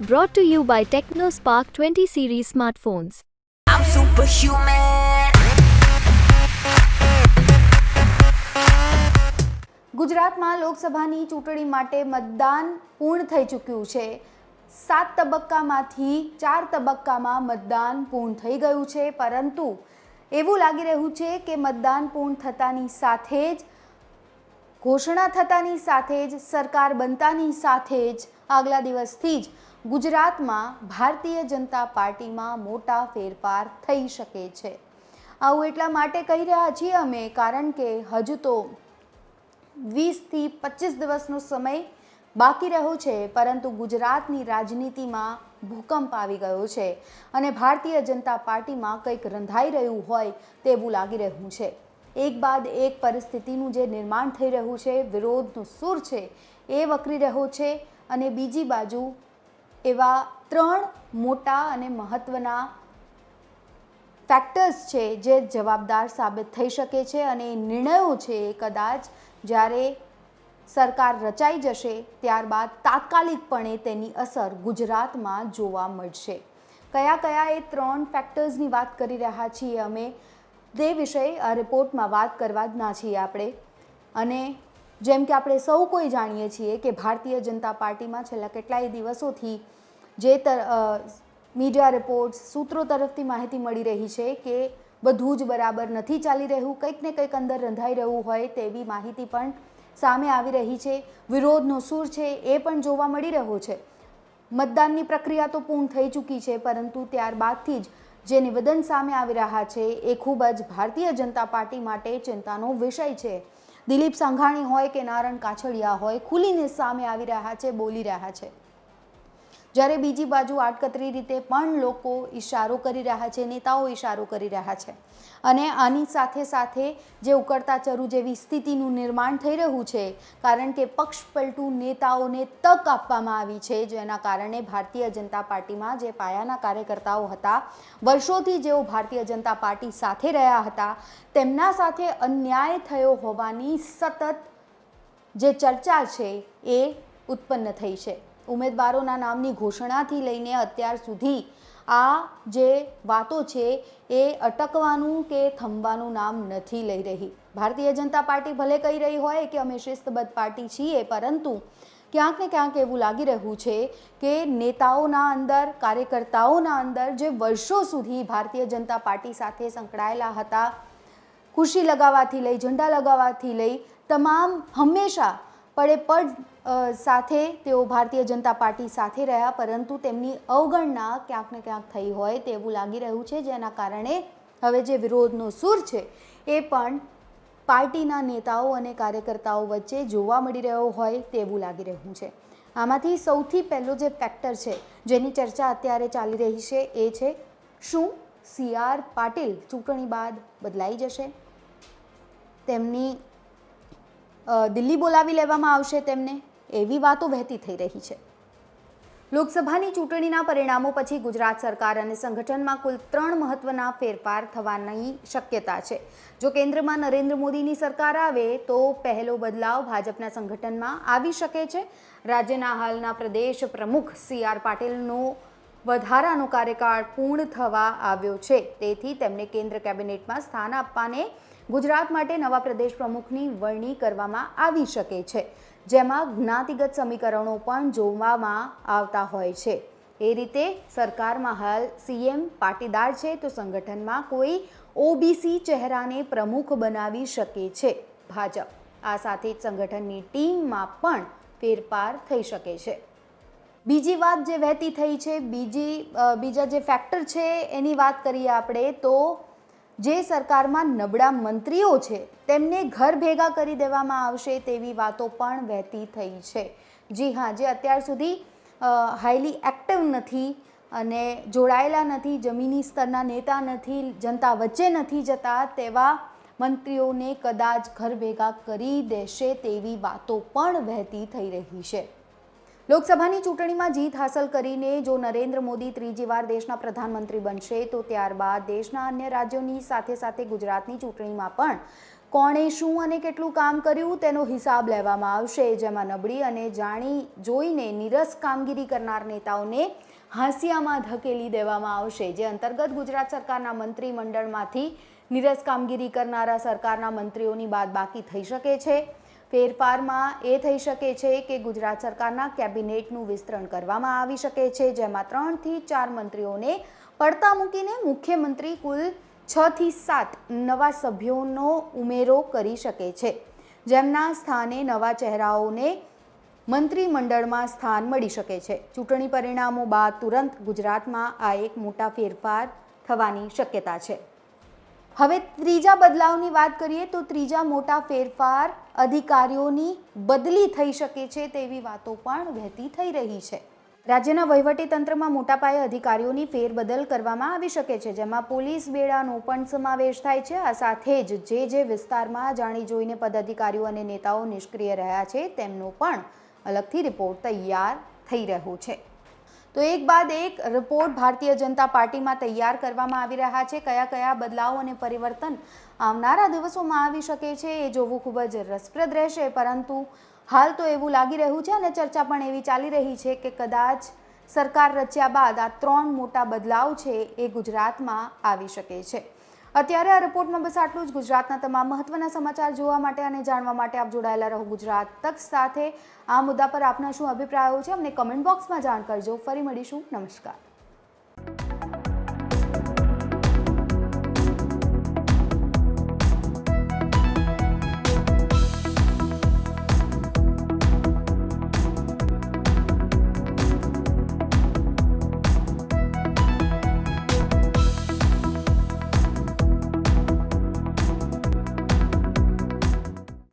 Brought to you by TechnoSpark 20 series smartphones. I'm superhuman. ગુજરાતમાં લોકસભાની ચૂંટણી માટે મતદાન પૂર્ણ થઈ ચૂક્યું છે સાત તબક્કામાંથી ચાર તબક્કામાં મતદાન પૂર્ણ થઈ ગયું છે પરંતુ એવું લાગી રહ્યું છે કે મતદાન પૂર્ણ થતાની સાથે જ ઘોષણા થતાની સાથે જ સરકાર બનતાની સાથે જ આગલા દિવસથી જ ગુજરાતમાં ભારતીય જનતા પાર્ટીમાં મોટા ફેરફાર થઈ શકે છે. આવું એટલા માટે કહી રહ્યા છીએ અમે, કારણ કે હજુ તો વીસથી પચીસ દિવસનો સમય બાકી રહ્યો છે, પરંતુ ગુજરાતની રાજનીતિમાં ભૂકંપ આવી ગયો છે અને ભારતીય જનતા પાર્ટીમાં કંઈક રંધાઈ રહ્યું હોય તેવું લાગી રહ્યું છે. એક બાદ એક પરિસ્થિતિનું જે નિર્માણ થઈ રહ્યું છે, વિરોધનો સૂર છે એ વકરી રહ્યો છે અને બીજી બાજુ એવા ત્રણ મોટા અને મહત્ત્વના ફેક્ટર્સ છે જે જવાબદાર સાબિત થઈ શકે છે અને એ નિર્ણયો છે એ કદાચ જ્યારે સરકાર રચાઈ જશે ત્યારબાદ તાત્કાલિકપણે તેની અસર ગુજરાતમાં જોવા મળશે. કયા કયા એ ત્રણ ફેક્ટર્સની વાત કરી રહ્યા છીએ અમે, તે વિષય આ રિપોર્ટમાં વાત કરવા જ ના છીએ આપણે. અને જેમ કે આપણે સૌ કોઈ જાણીએ છીએ કે ભારતીય જનતા પાર્ટીમાં છેલ્લા કેટલાય દિવસોથી જે તર મીડિયા રિપોર્ટ્સ, સૂત્રો તરફથી માહિતી મળી રહી છે કે બધું જ બરાબર નથી ચાલી રહ્યું, કંઈક ને કંઈક અંદર રંધાઈ રહ્યું હોય તેવી માહિતી પણ સામે આવી રહી છે. વિરોધનો સૂર છે એ પણ જોવા મળી રહ્યો છે. મતદાનની પ્રક્રિયા તો પૂર્ણ થઈ ચૂકી છે, પરંતુ ત્યારબાદથી જ જે નિવેદન સામે આવી રહ્યા છે એ ખૂબ જ ભારતીય જનતા પાર્ટી માટે ચિંતાનો વિષય છે. દિલીપ સંઘાણી હોય કે નારણ કાછડિયા હોય, ખુલીને સામે આવી રહ્યા છે, બોલી રહ્યા છે. જ્યારે બીજી બાજુ આડકતરી રીતે પણ લોકો ઇશારો કરી રહ્યા છે, નેતાઓ ઇશારો કરી રહ્યા છે. અને આની સાથે સાથે જે ઉકળતા ચરુ જેવી સ્થિતિનું નિર્માણ થઈ રહ્યું છે, કારણ કે પક્ષ પલટુ નેતાઓને તક આપવામાં આવી છે, જેના કારણે ભારતીય જનતા પાર્ટીમાં જે પાયાના કાર્યકર્તાઓ હતા, વર્ષોથી જેઓ ભારતીય જનતા પાર્ટી સાથે રહ્યા હતા, તેમના સાથે અન્યાય થયો હોવાની સતત જે ચર્ચા છે એ ઉત્પન્ન થઈ છે. ઉમેદવારોના નામની ઘોષણાથી લઈને અત્યાર સુધી આ જે વાતો છે એ અટકવાનું કે થંભવાનું નામ નથી લઈ રહી. ભારતીય જનતા પાર્ટી ભલે કહી રહી હોય કે અમે શિસ્તબદ્ધ પાર્ટી છીએ, પરંતુ ક્યાંક ને ક્યાંક એવું લાગી રહ્યું છે કે નેતાઓના અંદર, કાર્યકર્તાઓના અંદર જે વર્ષો સુધી ભારતીય જનતા પાર્ટી સાથે સંકળાયેલા હતા, ખુશી લગાવવાથી લઈ, ઝંડા લગાવવાથી લઈ, તમામ હંમેશા પડે પડ સાથે તેઓ ભારતીય જનતા પાર્ટી સાથે રહ્યા, પરંતુ તેમની અવગણના ક્યાંક ને ક્યાંક થઈ હોય તેવું લાગી રહ્યું છે, જેના કારણે હવે જે વિરોધનો સૂર છે એ પણ પાર્ટીના નેતાઓ અને કાર્યકર્તાઓ વચ્ચે જોવા મળી રહ્યો હોય તેવું લાગી રહ્યું છે. આમાંથી સૌથી પહેલો જે ફેક્ટર છે, જેની ચર્ચા અત્યારે ચાલી રહી છે, એ છે શું સી આર પાટીલ ચૂંટણી બાદ બદલાઈ જશે? તેમની દિલ્હી બોલાવી લેવામાં આવશે તેમને? એવી વાતો વહેતી થઈ રહી છે. લોકસભાની ચૂંટણીના પરિણામો પછી ગુજરાત સરકાર અને સંગઠનમાં કુલ ત્રણ મહત્વના ફેરફાર થવાની શક્યતા છે. જો કેન્દ્રમાં નરેન્દ્ર મોદીની સરકાર આવે, તો પહેલો બદલાવ ભાજપના સંગઠનમાં આવી શકે છે. રાજ્યના હાલના પ્રદેશ પ્રમુખ સી આર પાટીલનો વધારાનો કાર્યકાળ પૂર્ણ થવા આવ્યો છે. તેથી તેમને કેન્દ્ર કેબિનેટમાં સ્થાન આપવાને ગુજરાત માટે નવા પ્રદેશ પ્રમુખની વરણી કરવામાં આવી શકે છે. જેમાં જ્ઞાતિગત સમીકરણો પણ જોવામાં આવતા હોય છે. એ રીતે સરકારમાં હાલ સીએમ પાટીદાર છે તો સંગઠનમાં કોઈ ઓબીસી ચહેરાને પ્રમુખ બનાવી શકે છે ભાજપ. આ સાથે જ સંગઠનની ટીમમાં પણ ફેરફાર થઈ શકે છે. બીજી વાત જે વહેતી થઈ છે, બીજી બીજા જે ફેક્ટર છે એની વાત કરીએ આપણે, તો જે સરકારમાં નબળા મંત્રીઓ છે, તેમને ઘર ભેગા કરી દેવામાં આવશે તેવી વાતો પણ વહેતી થઈ છે. જી હા, જે અત્યાર સુધી હાઈલી એક્ટિવ નથી અને જોડાયેલા નથી, જમીની સ્તરના નેતા નથી, જનતા વચ્ચે નથી જતા તેવા મંત્રીઓને કદાચ ઘર ભેગા કરી દેશે તેવી વાતો પણ વહેતી થઈ રહી છે. લોકસભાની ચૂંટણીમાં જીત હાંસલ કરીને જો નરેન્દ્ર મોદી ત્રીજી વાર દેશના પ્રધાનમંત્રી બનશે, તો ત્યારબાદ દેશના અન્ય રાજ્યોની સાથે સાથે ગુજરાતની ચૂંટણીમાં પણ કોણે શું અને કેટલું કામ કર્યું તેનો હિસાબ લેવામાં આવશે. જેમાં નબળી અને જાણી જોઈને નીરસ કામગીરી કરનાર નેતાઓને હાંસિયામાં ધકેલી દેવામાં આવશે. જે અંતર્ગત ગુજરાત સરકારના મંત્રીમંડળમાંથી નીરસ કામગીરી કરનારા સરકારના મંત્રીઓની બાદબાકી થઈ શકે છે. ફેરફારમાં એ થઈ શકે છે કે ગુજરાત સરકારના કેબિનેટનું વિસ્તરણ કરવામાં આવી શકે છે, જેમાં ત્રણથી ચાર મંત્રીઓને પડતા મૂકીને મુખ્યમંત્રી કુલ છથી સાત નવા સભ્યોનો ઉમેરો કરી શકે છે. જેમના સ્થાને નવા ચહેરાઓને મંત્રીમંડળમાં સ્થાન મળી શકે છે. ચૂંટણી પરિણામો બાદ તુરંત ગુજરાતમાં આ એક મોટા ફેરફાર થવાની શક્યતા છે. હવે ત્રીજા બદલાવની વાત કરીએ તો ત્રીજા મોટા ફેરફાર અધિકારીઓની બદલી થઈ શકે છે તેવી વાતો પણ વહેતી થઈ રહી છે. રાજ્યના વહીવટી તંત્રમાં મોટા પાયે અધિકારીઓની ફેરબદલ કરવામાં આવી શકે છે, જેમાં પોલીસ બેડાનો પણ સમાવેશ થાય છે. આ સાથે જ જે જે વિસ્તારમાં જાણી જોઈને પદાધિકારીઓ અને નેતાઓ નિષ્ક્રિય રહ્યા છે, તેમનો પણ અલગથી રિપોર્ટ તૈયાર થઈ રહ્યો છે. તો એક બાદ એક રિપોર્ટ ભારતીય જનતા પાર્ટીમાં તૈયાર કરવામાં આવી રહ્યા છે. કયા કયા બદલાવ અને પરિવર્તન આવનારા દિવસોમાં આવી શકે છે એ જોવું ખૂબ જ રસપ્રદ રહેશે. પરંતુ હાલ તો એવું લાગી રહ્યું છે અને ચર્ચા પણ એવી ચાલી રહી છે કે કદાચ સરકાર રચ્યા બાદ આ ત્રણ મોટા બદલાવ છે એ ગુજરાતમાં આવી શકે છે. અત્યારે આ રિપોર્ટમાં બસ આટલું જ. ગુજરાતના તમામ મહત્વના સમાચાર જોવા માટે અને જાણવા માટે આપ જોડાયેલા રહો ગુજરાત તક સાથે. આ મુદ્દા પર આપના શું અભિપ્રાયો છે, અમને કમેન્ટ બોક્સમાં જાણ કરજો. ફરી મળીશું. નમસ્કાર.